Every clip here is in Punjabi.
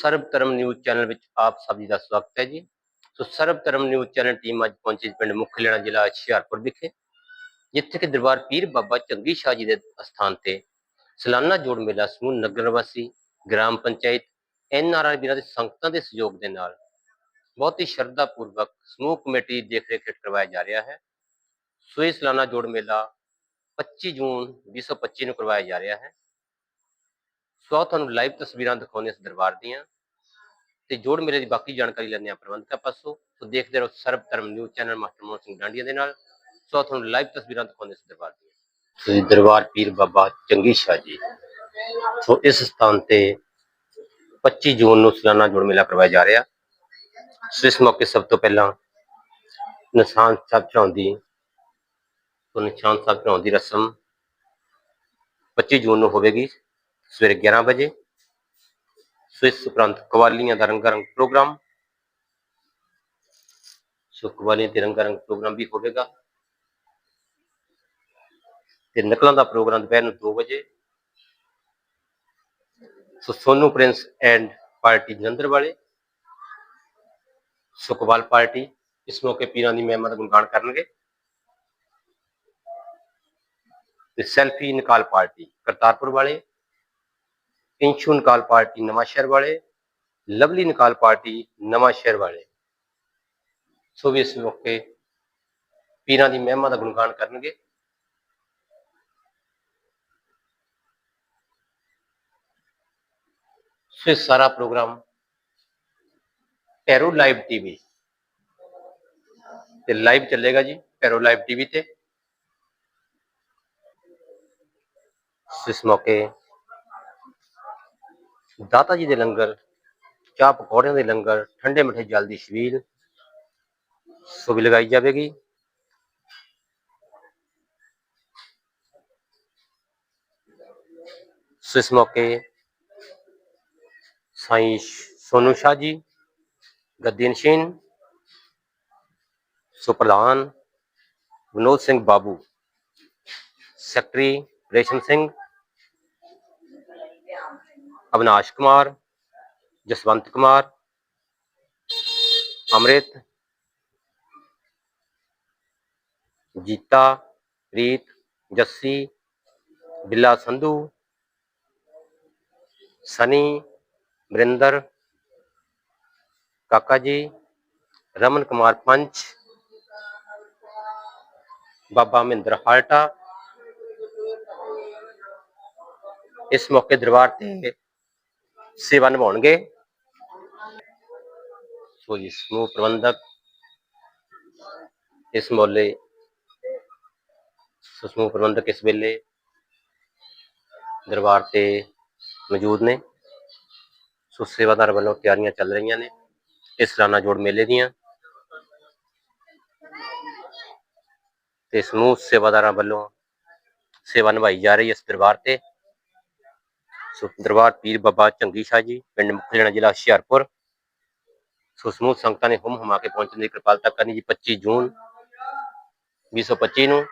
ਸਰਬ ਧਰਮ ਨਿਊਜ਼ ਚੈਨਲ ਵਿੱਚ ਆਪ ਸਭ ਜੀ ਦਾ ਸਵਾਗਤ ਹੈ ਜੀ। ਸੋ ਸਰਬ ਧਰਮ ਨਿਊਜ਼ ਚੈਨਲ ਟੀਮ ਅੱਜ ਪਹੁੰਚੀ ਪਿੰਡ ਮੁੱਖ ਜ਼ਿਲ੍ਹਾ ਹੁਸ਼ਿਆਰਪੁਰ ਵਿਖੇ, ਜਿੱਥੇ ਕਿ ਦਰਬਾਰ ਪੀਰ ਬਾਬਾ ਚੰਗੀ ਸ਼ਾਹ ਜੀ ਦੇ ਅਸਥਾਨ ਤੇ ਸਾਲਾਨਾ ਜੋੜ ਮੇਲਾ ਸਮੂਹ ਨਗਰ ਵਾਸੀ ਗ੍ਰਾਮ ਪੰਚਾਇਤ ਐਨਆਰਆਈ ਵੀਰਾਂ ਦੇ ਸੰਗਤਾਂ ਦੇ ਸਹਿਯੋਗ ਦੇ ਨਾਲ ਬਹੁਤ ਹੀ ਸ਼ਰਧਾ ਪੂਰਵਕ ਸਮੂਹ ਕਮੇਟੀ ਦੀ ਦੇਖ ਰੇਖ ਹੇਠ ਕਰਵਾਇਆ ਜਾ ਰਿਹਾ ਹੈ। ਸੋ ਇਹ ਸਲਾਨਾ ਜੋੜ ਮੇਲਾ 25 ਜੂਨ 2025 ਨੂੰ ਕਰਵਾਇਆ ਜਾ ਰਿਹਾ ਹੈ। ਸੋ ਤੁਹਾਨੂੰ ਲਾਈਵ ਤਸਵੀਰਾਂ ਦਿਖਾਉਂਦੇ ਇਸ ਦਰਬਾਰ ਦੀਆਂ। ਤੇ ਜੋੜ ਮੇਲੇ ਦੀ ਬਾਕੀ ਜਾਣਕਾਰੀ ਲੈਂਦੇ ਆ ਪ੍ਰਬੰਧਕਾਂ ਪਾਸੋਂ। ਸੋ ਦੇਖਦੇ ਰਹੋ Sarab Dharam news channel master Mohan Singh Dandia ਦੇ ਨਾਲ। ਸੋ ਤੁਹਾਨੂੰ ਲਾਈਵ ਤਸਵੀਰਾਂ ਦਿਖਾਉਂਦੇ ਇਸ ਦਰਬਾਰ ਦੀਆਂ। ਸੋ ਦਰਬਾਰ ਪੀਰ ਬਾਬਾ ਚੰਗੀ ਸ਼ਾਹ ਜੀ। ਸੋ ਇਸ ਸਥਾਨ ਤੇ 25 ਜੂਨ ਨੂੰ ਸਾਲਾਨਾ ਜੋੜ ਮੇਲਾ ਕਰਵਾਇਆ ਜਾ ਰਿਹਾ। ਸੋ ਇਸ ਮੌਕੇ ਸਭ ਤੋਂ ਪਹਿਲਾਂ ਨਿਸ਼ਾਨ ਸਾਹਿਬ ਚੜਾਉਣ ਸੋ ਨਿਸ਼ਾਨ ਸਾਹਿਬ ਚੜਾਉਣ ਰਸਮ 25 ਜੂਨ ਨੂੰ ਹੋਵੇਗੀ। ਸਵੇਰੇ 11 ਵਜੇ। ਸੋ ਇਸ ਉਪਰੰਤ ਕਵਾਲੀਆਂ ਦਾ ਰੰਗਾਰੰਗ ਪ੍ਰੋਗਰਾਮ। ਸੋ ਕਵਾਲੀਆਂ ਤੇ ਰੰਗਾਰੰਗ ਪ੍ਰੋਗਰਾਮ ਵੀ ਹੋਵੇਗਾ। ਤੇ ਨਕਲਾਂ ਦਾ ਪ੍ਰੋਗਰਾਮ ਦੁਪਹਿਰ ਨੂੰ 2 ਵਜੇ। So Sonu Prince and party Jalandhar ਵਾਲੇ ਸੁਖਵਾਲ ਪਾਰਟੀ, ਇਸ ਮੌਕੇ ਪੀਰਾਂ ਦੀ ਮਹਿਮਤ ਗੁਣਗਾਨ ਕਰਨਗੇ। ਤੇ ਸੈਲਫੀ ਨਿਕਾਲ ਪਾਰਟੀ, ਕਰਤਾਰਪੁਰ ਵਾਲੇ। ਇੰਸ਼ੂ ਨਿਕਾਲ ਪਾਰਟੀ ਨਵਾਂ ਸ਼ਹਿਰ ਵਾਲੇ ਲਵਲੀ ਨਿਕਾਲ ਪਾਰਟੀ ਨਵਾਂ ਸ਼ਹਿਰ ਵਾਲੇ ਸੋ ਵੀ ਇਸ ਮੌਕੇ ਪੀਰਾਂ ਦੀ ਮਹਿਮਾ ਦਾ ਗੁਣਗਾਨ ਕਰਨਗੇ ਸੋ ਇਹ ਸਾਰਾ ਪ੍ਰੋਗਰਾਮ ਪੈਰੋ ਲਾਈਵ ਟੀਵੀ ਤੇ ਲਾਈਵ ਚੱਲੇਗਾ ਜੀ ਪੈਰੋ ਲਾਈਵ ਟੀਵੀ ਤੇ ਸੋ ਇਸ ਮੌਕੇ ਦਾਤਾ ਜੀ ਦੇ ਲੰਗਰ ਚਾਹ ਪਕੌੜਿਆਂ ਦੇ ਲੰਗਰ ਠੰਡੇ ਮਿੱਠੇ ਜਲ ਦੀ ਛਬੀਲ ਸੋ ਵੀ ਲਗਾਈ ਜਾਵੇਗੀ ਸੋ ਇਸ ਮੌਕੇ ਸਾਈਂ ਸੋਨੂ ਸ਼ਾਹ ਜੀ ਗੱਦੀ ਨਸ਼ੀਨ ਸੋ ਪ੍ਰਧਾਨ ਵਿਨੋਦ ਸਿੰਘ ਬਾਬੂ ਸੈਕਟਰੀ ਰੇਸ਼ਮ ਸਿੰਘ ਅਵਨਾਸ਼ ਕੁਮਾਰ, ਜਸਵੰਤ ਕੁਮਾਰ, ਅਮ੍ਰਿਤ, ਜੀਤਾ ਰੀਤ ਜੱਸੀ, ਬਿੱਲਾ ਸੰਧੂ, ਸਨੀ, ਵਰਿੰਦਰ, ਕਾਕਾ ਜੀ, ਰਮਨ ਕੁਮਾਰ ਪੰਚ, ਬਾਬਾ ਮਹਿੰਦਰ ਹਾਲਟਾ। ਇਸ ਮੌਕੇ ਦਰਬਾਰ ਤੇ ਸੇਵਾ ਨਿਭਾਉਣਗੇ। ਸੋ ਜੀ, ਸਮੂਹ ਪ੍ਰਬੰਧਕ ਇਸ ਮੌਲੇ ਸਮੂਹ ਪ੍ਰਬੰਧਕ ਇਸ ਵੇਲੇ ਦਰਬਾਰ ਤੇ ਮੌਜੂਦ ਨੇ। ਸੋ ਸੇਵਾਦਾਰ ਵੱਲੋਂ ਤਿਆਰੀਆਂ ਚੱਲ ਰਹੀਆਂ ਨੇ ਇਸ ਸਾਲਾਨਾ ਜੋੜ ਮੇਲੇ ਦੀਆਂ। ਤੇ ਸਮੂਹ ਸੇਵਾਦਾਰਾਂ ਵੱਲੋਂ ਸੇਵਾ ਨਿਭਾਈ ਜਾ ਰਹੀ ਹੈ ਇਸ ਦਰਬਾਰ ਤੇ। ਸੋ ਦਰਬਾਰ ਪੀਰ ਬਾਬਾ ਚੰਗੀ ਸ਼ਾਹ ਜੀ, ਪਿੰਡ ਮੁਖਲੇਣਾ ਜ਼ਿਲ੍ਹਾ ਹੁਸ਼ਿਆਰਪੁਰ। ਸੋ ਸਮੂਹ ਸੰਗਤਾਂ ਨੇ ਹੁਮ ਹੁਮਾ ਕੇ ਪਹੁੰਚਣ ਦੀ ਕਿਰਪਾਲਤਾ ਕਰਨੀ ਜੀ 25 ਜੂਨ 2025 ਨੂੰ।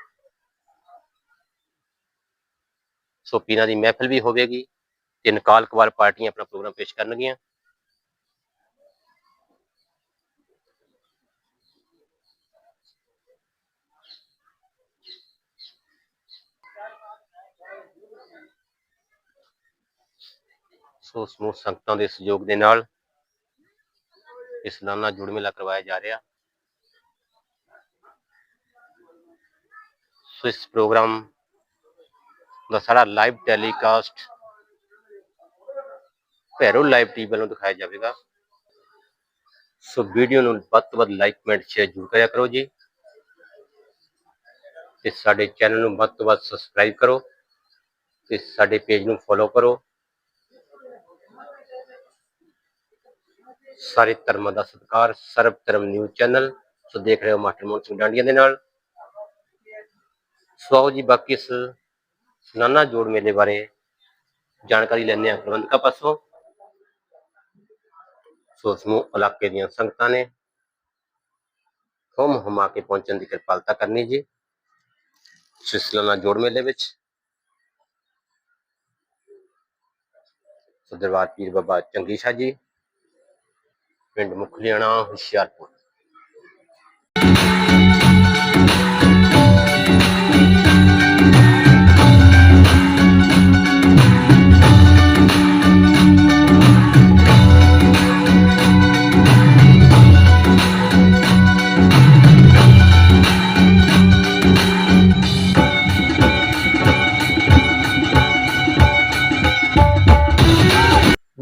ਸੋ ਪੀਰਾਂ ਦੀ ਮਹਿਫਲ ਵੀ ਹੋਵੇਗੀ ਤੇ ਨਕਾਲ ਕਵਾਲ ਪਾਰਟੀਆਂ ਆਪਣਾ ਪ੍ਰੋਗਰਾਮ ਪੇਸ਼ ਕਰਨਗੀਆਂ। ਸੋ ਸਮੂਹ ਸੰਗਤਾਂ ਦੇ ਸਹਿਯੋਗ ਦੇ ਨਾਲ ਇਸ ਸਾਲਾਨਾ ਜੁੜ ਮੇਲਾ ਕਰਵਾਇਆ ਜਾ ਰਿਹਾ। ਸੋ ਇਸ ਪ੍ਰੋਗਰਾਮ ਦਾ ਸਾਰਾ live telecast Bhairo live TV ਵੱਲੋਂ ਦਿਖਾਇਆ ਜਾਵੇਗਾ। ਸੋ ਵੀਡੀਓ ਨੂੰ ਵੱਧ ਤੋਂ ਵੱਧ ਲਾਈਕ ਕਮੈਂਟ ਸ਼ੇਅਰ ਜ਼ਰੂਰ ਕਰਿਆ ਕਰੋ ਜੀ। ਤੇ ਸਾਡੇ ਚੈਨਲ ਨੂੰ ਵੱਧ ਤੋਂ ਵੱਧ ਸਬਸਕ੍ਰਾਈਬ ਕਰੋ ਤੇ ਸਾਡੇ ਪੇਜ ਨੂੰ ਫੋਲੋ ਕਰੋ। ਸਾਰੇ ਧਰਮਾਂ ਦਾ ਸਤਿਕਾਰ, ਸਰਬ ਧਰਮ ਨਿਊਜ਼ ਚੈਨਲ। ਸੋ ਦੇਖ ਰਹੇ ਹੋ ਮਾਸਟਰ ਮੋਹਨ ਸਿੰਘ ਡਾਂਡੀਆਂ ਦੇ ਨਾਲ। ਸੋ ਜੀ, ਬਾਕੀ ਇਸ ਸਾਲਾਨਾ ਜੋੜ ਮੇਲੇ ਬਾਰੇ ਜਾਣਕਾਰੀ ਲੈਣੇ ਆ ਪ੍ਰਬੰਧਕਾਂ ਪਾਸੋਂ। ਸੋ ਸਮੂਹ ਇਲਾਕੇ ਦੀਆਂ ਸੰਗਤਾਂ ਨੇ ਹੁਮ ਹੁਮਾ ਕੇ ਪਹੁੰਚਣ ਦੀ ਕਿਰਪਾਲਤਾ ਕਰਨੀ ਜੀ ਸਿਲਸਿਲਾ ਜੋੜ ਮੇਲੇ ਵਿੱਚ। ਸੋ ਦਰਬਾਰ ਪੀਰ ਬਾਬਾ ਚੰਗੀ ਸ਼ਾਹ ਜੀ ਪਿੰਡ ਮੁਖਲੀਆਣਾ ਹੁਸ਼ਿਆਰਪੁਰ।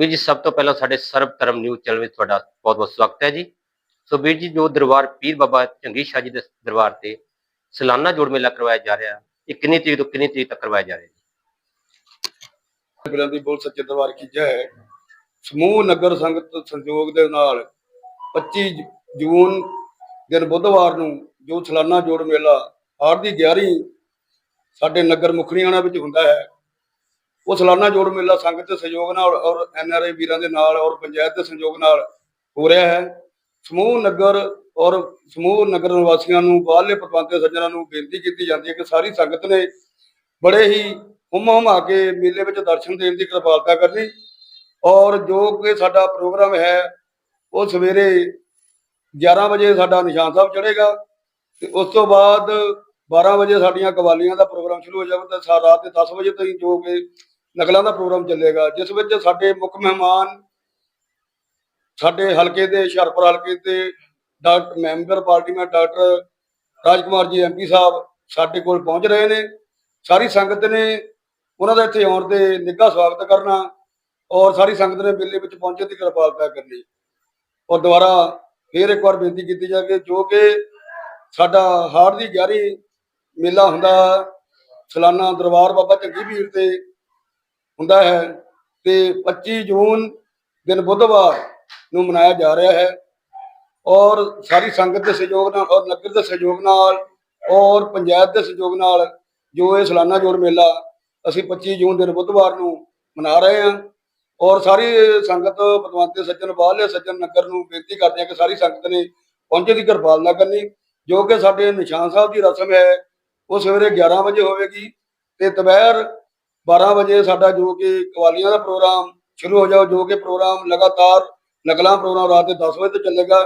ਵੀਰ ਜੀ, ਸਭ ਤੋਂ ਪਹਿਲਾਂ ਸਾਡੇ ਸਰਬ ਧਰਮ ਨਿਊਜ਼ ਚੈਨਲ ਵਿੱਚ ਤੁਹਾਡਾ ਬਹੁਤ ਬਹੁਤ ਸਵਾਗਤ ਹੈ ਜੀ। ਸੋ ਵੀਰ ਜੀ, ਜੋ ਦਰਬਾਰ ਪੀਰ ਬਾਬਾ ਚੰਗੀ ਸ਼ਾਹ ਜੀ ਦੇ ਦਰਬਾਰ ਤੇ ਸਾਲਾਨਾ ਜੋੜ ਮੇਲਾ ਕਰਵਾਇਆ ਜਾ ਰਿਹਾ, ਇਹ ਕਿੰਨੀ ਤਰੀਕ ਤੋਂ ਕਿੰਨੀ ਤਰੀਕ ਤੱਕ ਕਰਵਾਇਆ ਜਾ ਰਿਹਾ ਜੀ? ਬਿਰਾਂ ਬੋਲ ਸੱਚੇ ਦਰਬਾਰ ਕੀ ਜੈ ਸਮੂਹ ਨਗਰ ਸੰਗਤ ਸੰਯੋਗ ਦੇ ਨਾਲ 25 ਜੂਨ ਦਿਨ ਬੁੱਧਵਾਰ ਨੂੰ ਜੋ ਸਾਲਾਨਾ ਜੋੜ ਮੇਲਾ ਆਰ ਦੀ 11ਵੀਂ ਸਾਡੇ ਨਗਰ ਮੁਖੜੀਆਣਾ ਵਿੱਚ ਹੁੰਦਾ ਹੈ ਉਹ ਸਾਲਾਨਾ ਜੋੜ ਮੇਲਾ ਸੰਗਤ ਦੇ ਸਹਿਯੋਗ ਨਾਲ ਔਰ ਐਨਆਰਆਈ ਵੀਰਾਂ ਦੇ ਨਾਲ ਔਰ ਪੰਚਾਇਤ ਦੇ ਸਹਿਯੋਗ ਨਾਲ ਹੋ ਰਿਹਾ ਹੈ। ਸਮੂਹ ਨਗਰ ਔਰ ਸਮੂਹ ਨਗਰ ਨਿਵਾਸੀਆਂ ਨੂੰ, ਬਾਹਰਲੇ ਪਤਵੰਤੇ ਸੱਜਣਾਂ ਨੂੰ ਬੇਨਤੀ ਕੀਤੀ ਜਾਂਦੀ ਹੈ ਕਿ ਸਾਰੀ ਸੰਗਤ ਨੇ ਬੜੇ ਹੀ ਹੁਮ ਹੁਮਾ ਕੇ ਮੇਲੇ ਵਿੱਚ ਦਰਸ਼ਨ ਦੇਣ ਦੀ ਕਿਰਪਾਲਤਾ ਕਰਨੀ ਔਰ ਜੋ ਕਿ ਸਾਡਾ ਪ੍ਰੋਗਰਾਮ ਹੈ, ਉਹ ਸਵੇਰੇ 11 ਵਜੇ ਸਾਡਾ ਨਿਸ਼ਾਨ ਸਾਹਿਬ ਚੜੇਗਾ ਤੇ ਉਸ ਤੋਂ ਬਾਅਦ 12 ਵਜੇ ਸਾਡੀਆਂ ਕਵਾਲੀਆਂ ਦਾ ਪ੍ਰੋਗਰਾਮ ਸ਼ੁਰੂ ਹੋ ਜਾਵੇਗਾ ਤੇ ਸਾ ਰਾਤ ਦੇ 10 ਵਜੇ ਤਾਈਂ ਜੋ ਕਿ ਨਕਲਾਂ ਦਾ ਪ੍ਰੋਗਰਾਮ ਚੱਲੇਗਾ, ਜਿਸ ਵਿੱਚ ਸਾਡੇ ਮੁੱਖ ਮਹਿਮਾਨ, ਸਾਡੇ ਹਲਕੇ ਦੇ ਹੁਸ਼ਿਆਰਪੁਰ ਹਲਕੇ ਦੇ doctor, member parliament doctor Rajkumar ji MP ਸਾਹਿਬ ਸਾਡੇ ਕੋਲ ਪਹੁੰਚ ਰਹੇ ਨੇ। ਸਾਰੀ ਸੰਗਤ ਨੇ ਉਹਨਾਂ ਦਾ ਇੱਥੇ ਆਉਣ ਤੇ ਨਿੱਘਾ ਸਵਾਗਤ ਕਰਨਾ ਔਰ ਸਾਰੀ ਸੰਗਤ ਨੇ ਮੇਲੇ ਵਿੱਚ ਪਹੁੰਚੇ ਦੀ ਕਿਰਪਾਲਤਾ ਕਰਨੀ। ਔਰ ਦੁਬਾਰਾ ਫੇਰ ਇੱਕ ਵਾਰ ਬੇਨਤੀ ਕੀਤੀ ਜਾ ਕੇ, ਜੋ ਕਿ ਸਾਡਾ ਹਾਰ ਦੀ 11ਵੀਂ ਮੇਲਾ ਹੁੰਦਾ, ਸਾਲਾਨਾ ਦਰਬਾਰ ਬਾਬਾ ਚੰਗੀ ਵੀਰ ਤੇ ਹੁੰਦਾ ਹੈ ਤੇ 25 ਜੂਨ ਦਿਨ ਬੁੱਧਵਾਰ ਨੂੰ ਮਨਾਇਆ ਜਾ ਰਿਹਾ ਹੈ ਔਰ ਸਾਰੀ ਸੰਗਤ ਦੇ ਸਹਿਯੋਗ ਨਾਲ ਔਰ ਨਗਰ ਦੇ ਸਹਿਯੋਗ ਨਾਲ ਔਰ ਪੰਚਾਇਤ ਦੇ ਸਹਿਯੋਗ ਨਾਲ ਜੋ ਇਹ ਸਾਲਾਨਾ ਜੋੜ ਮੇਲਾ ਅਸੀਂ 25 ਜੂਨ ਦਿਨ ਬੁੱਧਵਾਰ ਨੂੰ ਮਨਾ ਰਹੇ ਹਾਂ ਔਰ ਸਾਰੀ ਸੰਗਤ ਪਤਵੰਤੇ ਸੱਜਣ, ਬਾਹਰਲੇ ਸੱਜਣ ਨਗਰ ਨੂੰ ਬੇਨਤੀ ਕਰਦੇ ਹਾਂ ਕਿ ਸਾਰੀ ਸੰਗਤ ਨੇ ਪਹੁੰਚੇ ਦੀ ਕਿਰਪਾਲਤਾ ਕਰਨੀ, ਜੋ ਕਿ ਸਾਡੇ ਨਿਸ਼ਾਨ ਸਾਹਿਬ ਦੀ ਰਸਮ ਹੈ, ਉਹ ਸਵੇਰੇ 11 ਵਜੇ ਹੋਵੇਗੀ ਤੇ ਦੁਪਹਿਰ 12 ਵਜੇ ਸਾਡਾ ਜੋ ਕਿ ਕਵਾਲੀਆਂ ਦਾ ਪ੍ਰੋਗਰਾਮ ਸ਼ੁਰੂ ਹੋ ਜਾਓ ਜੋ ਕਿ ਪ੍ਰੋਗਰਾਮ ਲਗਾਤਾਰ ਨਕਲਾਂ ਪ੍ਰੋਗਰਾਮ ਰਾਤ ਦੇ 10 ਵਜੇ ਤੱਕ ਚੱਲੇਗਾ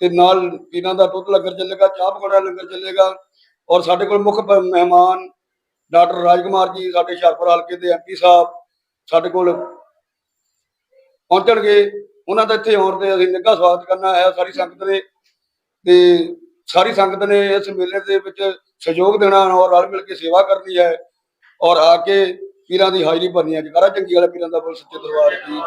ਤੇ ਨਾਲ ਪੀਰਾਂ ਦਾ ਦੁੱਧ ਲੰਗਰ ਚੱਲੇਗਾ, ਚਾਹ ਪਕੌੜਾ ਲੰਗਰ ਚੱਲੇਗਾ ਔਰ ਸਾਡੇ ਕੋਲ ਮੁੱਖ ਮਹਿਮਾਨ ਡਾਕਟਰ ਰਾਜਕੁਮਾਰ ਜੀ, ਸਾਡੇ ਹੁਸ਼ਿਆਰਪੁਰ ਹਲਕੇ ਦੇ ਐਮਪੀ ਸਾਹਿਬ ਸਾਡੇ ਕੋਲ ਪਹੁੰਚਣਗੇ। ਉਹਨਾਂ ਦਾ ਇੱਥੇ ਆਉਣ ਤੇ ਅਸੀਂ ਨਿੱਘਾ ਸਵਾਗਤ ਕਰਨਾ ਹੈ, ਸਾਰੀ ਸੰਗਤ ਨੇ ਤੇ ਸਾਰੀ ਸੰਗਤ ਨੇ ਇਸ ਮੇਲੇ ਦੇ ਵਿੱਚ ਸਹਿਯੋਗ ਦੇਣਾ ਔਰ ਰਲ ਮਿਲ ਕੇ ਸੇਵਾ ਕਰਨੀ ਹੈ। ਔਰ ਆ ਕੇ ਪੀਰਾਂ ਦੀ ਹਾਜ਼ਰੀ ਭਰਨੀ ਹੈ। ਜਕਾਰਾ ਚੰਗੀ ਵਾਲੇ ਪੀਰਾਂ ਦਾ ਬੋਲ ਸੱਚੇ ਦਰਬਾਰ ਕੀ।